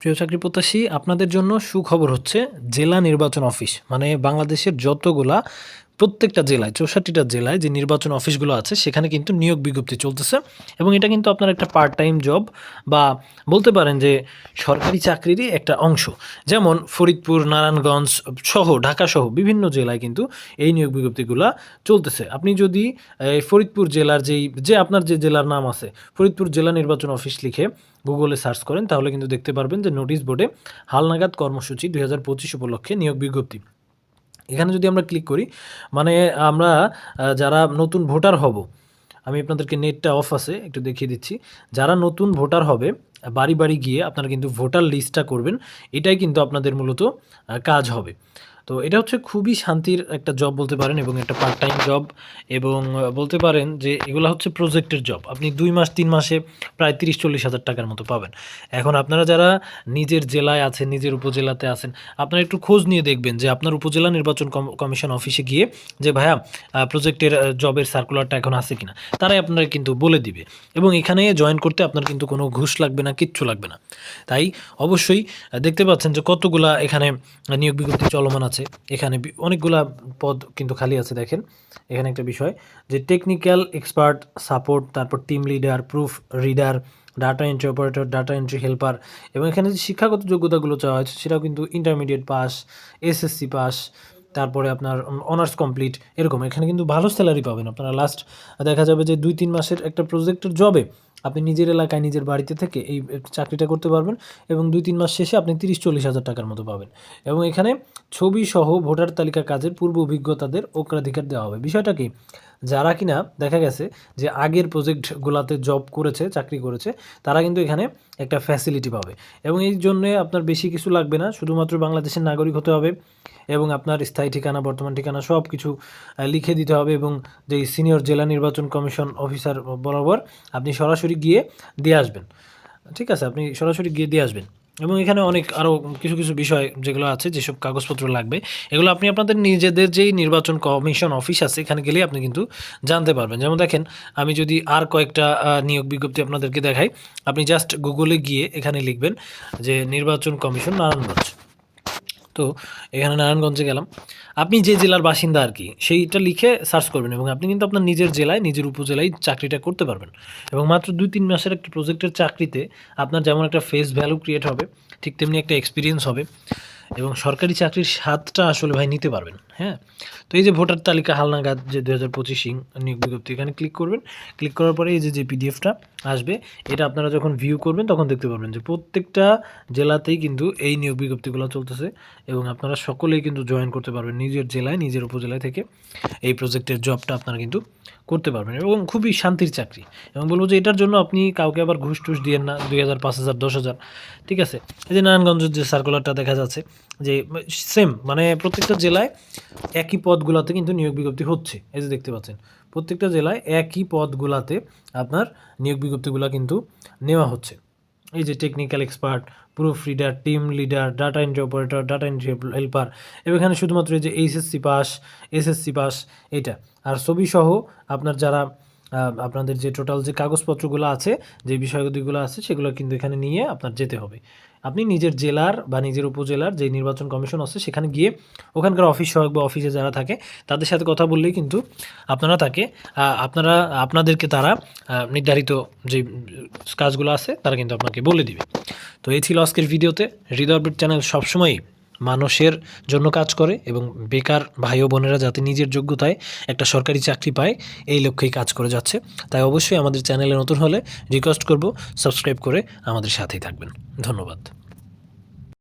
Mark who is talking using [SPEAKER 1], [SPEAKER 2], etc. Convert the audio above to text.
[SPEAKER 1] প্রিয় চাকরি প্রত্যাশী আপনাদের জন্য সুখবর হচ্ছে জেলা নির্বাচন অফিস মানে বাংলাদেশের যতগুলা প্রত্যেকটা জেলায়, চৌষট্টিটা জেলায় যে নির্বাচন অফিসগুলো আছে, সেখানে কিন্তু নিয়োগ বিজ্ঞপ্তি চলতেছে এবং এটা কিন্তু আপনার একটা পার্ট টাইম জব বা বলতে পারেন যে সরকারি চাকরিরই একটা অংশ। যেমন ফরিদপুর, নারায়ণগঞ্জ সহ, ঢাকা সহ বিভিন্ন জেলায় কিন্তু এই নিয়োগ বিজ্ঞপ্তিগুলো চলতেছে। আপনি যদি ফরিদপুর জেলার যেই, যে আপনার যে জেলার নাম আছে, ফরিদপুর জেলা নির্বাচন অফিস লিখে গুগলে সার্চ করেন, তাহলে কিন্তু দেখতে পারবেন যে নোটিশ বোর্ডে হালনাগাদ কর্মসূচি দুই হাজার পঁচিশ উপলক্ষে নিয়োগ বিজ্ঞপ্তি। এখানে যদি আমরা ক্লিক করি মানে আমরা যারা নতুন ভোটার হব, আমি আপনাদেরকে নেটটা অফ আছে, একটু দেখিয়ে দিচ্ছি। যারা নতুন ভোটার হবে, বাড়ি বাড়ি গিয়ে আপনারা কিন্তু ভোটার লিস্টটা করবেন, এটাই কিন্তু আপনাদের মূলত কাজ হবে। তো এটা হচ্ছে খুবই শান্তির একটা জব বলতে পারেন এবং একটা পার্ট টাইম জব এবং বলতে পারেন যে এগুলো হচ্ছে প্রজেক্টের জব আপনি দুই মাস, তিন মাসে প্রায় তিরিশ চল্লিশ হাজার টাকার মতো পাবেন। এখন আপনারা যারা নিজের জেলায় আছেন, নিজের উপজেলাতে আছেন, আপনারা একটু খোঁজ নিয়ে দেখবেন যে আপনার উপজেলা নির্বাচন কমিশন অফিসে গিয়ে যে, ভাইয়া প্রজেক্টের জবের সার্কুলারটা এখন আছে কিনা? তারাই আপনারা কিন্তু বলে দিবে। এবং এখানে জয়েন করতে আপনার কিন্তু কোনো ঘুষ লাগবে না, কিচ্ছু লাগবে না। তাই অবশ্যই দেখতে পাচ্ছেন যে কতগুলা এখানে নিয়োগ বিজ্ঞপ্তি চলমান আছে। এখানে অনেকগুলা পদ কিন্তু খালি আছে, দেখেন। এখানে একটা বিষয় যে টেকনিক্যাল এক্সপার্ট সাপোর্ট তারপর team leader proof reader data entry operator data entry helper এবং এখানে যে শিক্ষাগত যোগ্যতাগুলো চাওয়া হয়েছে, সেটাও কিন্তু ইন্টারমিডিয়েট পাস এসএসসি পাস তারপরে আপনার অনার্স কমপ্লিট এরকম। এখানে কিন্তু ভালো স্যালারি পাবেন। আপনারা লাস্ট দেখা যাবে যে দুই, তিন মাসের একটা প্রজেক্টের জবে আপনি নিজের এলাকায় নিজের বাড়িতে থেকে এই চাকরিটা করতে পারবেন এবং দুই তিন মাস শেষে আপনি তিরিশ চল্লিশ হাজার টাকার মতো পাবেন। এবং এখানে ছবি সহ ভোটার তালিকা কাজের পূর্ব অভিজ্ঞতাদের অগ্রাধিকার দেওয়া হবে। বিষয়টা কি? যারা কিনা দেখা গেছে যে আগের প্রজেক্টগুলোতে জব করেছে, চাকরি করেছে, তারা কিন্তু এখানে একটা ফ্যাসিলিটি পাবে। এবং এই জন্য আপনার বেশি কিছু লাগবে না। শুধুমাত্র বাংলাদেশের নাগরিক হতে হবে। এবং আপনার স্থায়ী ঠিকানা, বর্তমান ঠিকানা সব কিছু লিখে দিতে হবে এবং যে সিনিয়র জেলা নির্বাচন কমিশন অফিসার বরাবর আপনি সরাসরি গিয়ে দিয়ে আসবেন। ঠিক আছে, আপনি সরাসরি গিয়ে দিয়ে আসবেন। এবং এখানে অনেক আরও কিছু কিছু বিষয় যেগুলো আছে, যেসব কাগজপত্র লাগবে, এগুলো আপনি আপনাদের নিজেদের যেই নির্বাচন কমিশন অফিস আছে, এখানে গেলেই আপনি কিন্তু জানতে পারবেন। যেমন দেখেন, আমি যদি আর কয়েকটা নিয়োগ বিজ্ঞপ্তি আপনাদেরকে দেখাই, আপনি জাস্ট গুগলে গিয়ে এখানে লিখবেন যে, নির্বাচন কমিশন নারায়ণগঞ্জ। তো এখানে নারায়ণগঞ্জে গেলাম, আপনি যে জেলার বাসিন্দা আর কি, সেইটা লিখে সার্চ করবেন এবং আপনি কিন্তু আপনার নিজের জেলায়, নিজের উপজেলায় চাকরিটা করতে পারবেন। এবং মাত্র দুই তিন মাসের একটা প্রজেক্টের চাকরিতে আপনার যেমন একটা ফেস ভ্যালু ক্রিয়েট হবে, ঠিক তেমনি একটা এক্সপিরিয়েন্স হবে এবং সরকারি চাকরির স্বাদটা আসলে ভাই নিতে পারবেন। হ্যাঁ? তো এই যে ভোটার তালিকা হালনাগাদ যে দু হাজার পঁচিশ নিয়োগ বিজ্ঞপ্তি, এখানে ক্লিক করবেন। ক্লিক করার পরে এই যে যে পিডিএফটা আসবে, এটা আপনারা যখন ভিউ করবেন, তখন দেখতে পারবেন যে প্রত্যেকটা জেলাতেই কিন্তু এই নিয়োগ বিজ্ঞপ্তিগুলো চলতেছে এবং আপনারা সকলেই কিন্তু জয়েন করতে পারবেন নিজের জেলায়, নিজের উপজেলায় থেকে এই প্রজেক্টের জবটা আপনারা কিন্তু করতে পারবেন এবং খুবই শান্তির চাকরি। এবং বলব যে এটার জন্য আপনি কাউকে আবার ঘুষ টুস দিয়েন না, দুই হাজার, পাঁচ হাজার, দশ হাজার, ঠিক আছে? এই যে নারায়ণগঞ্জের যে সার্কুলারটা দেখা যাচ্ছে, যে সেম মানে প্রত্যেকটা জেলায় একই পদগুলোতে কিন্তু নিয়োগ বিজ্ঞপ্তি হচ্ছে, এই যে দেখতে পাচ্ছেন। প্রত্যেকটা জেলায় একই পদগুলাতে আপনার নিয়োগ বিজ্ঞপ্তিগুলো কিন্তু নেওয়া হচ্ছে। এই যে technical expert proof reader team leader data entry operator data entry helper এবং এখানে শুধুমাত্র এই যে এইচএসসি পাস এসএসসি পাস এটা আর ছবি সহ আপনার যারা আপনাদের যে টোটাল যে কাগজপত্রগুলো আছে, যে বিষয়গুলো আছে, সেগুলো কিন্তু এখানে নিয়ে আপনার যেতে হবে। আপনি নিজের জেলার বা নিজের উপজেলার যে নির্বাচন কমিশন আছে, সেখানে গিয়ে ওখানকার অফিস সহায়ক বা অফিসে যারা থাকে, তাদের সাথে কথা বললেই কিন্তু আপনারা তাকে আপনারা, আপনাদেরকে তারা নির্ধারিত যে কাজগুলো আছে, তারা কিন্তু আপনাকে বলে দিবে। তো এই ছিল আজকের ভিডিওতে। হৃদয় চ্যানেল সবসময়ই মানুষের জন্য কাজ করে এবং বেকার ভাই ও বোনেরা যাতে নিজের যোগ্যতায় একটা সরকারি চাকরি পায়, এই লক্ষ্যেই কাজ করে যাচ্ছে। তাই অবশ্যই আমাদের চ্যানেলে নতুন হলে রিকোয়েস্ট করব সাবস্ক্রাইব করে আমাদের সাথেই থাকবেন। ধন্যবাদ।